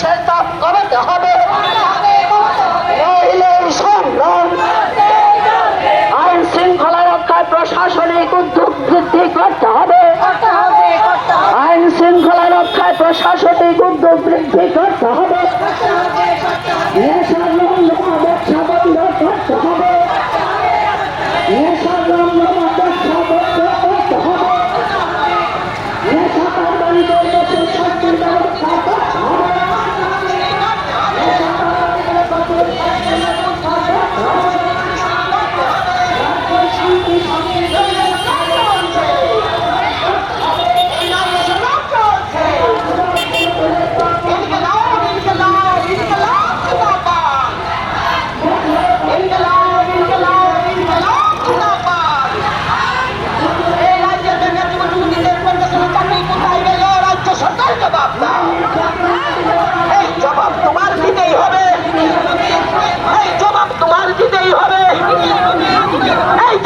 সেই তাপ কমাতে হবে। সংগ্রাম আইন শৃঙ্খলা রক্ষায় প্রশাসনিক উদ্যোগ বৃদ্ধি করতে হবে। আইন শৃঙ্খলা রক্ষায় প্রশাসনিক উদ্যোগ বৃদ্ধি করতে হবে। নেশা বন্ধ করতে হবে।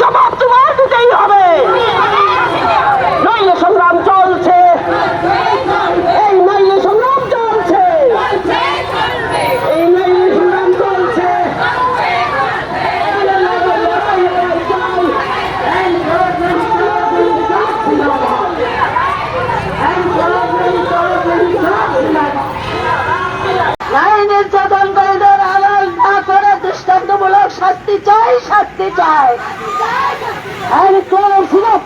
জবাব তুমি শাস্তি চাই শাস্তি চাই। আমি কোন সুযোগ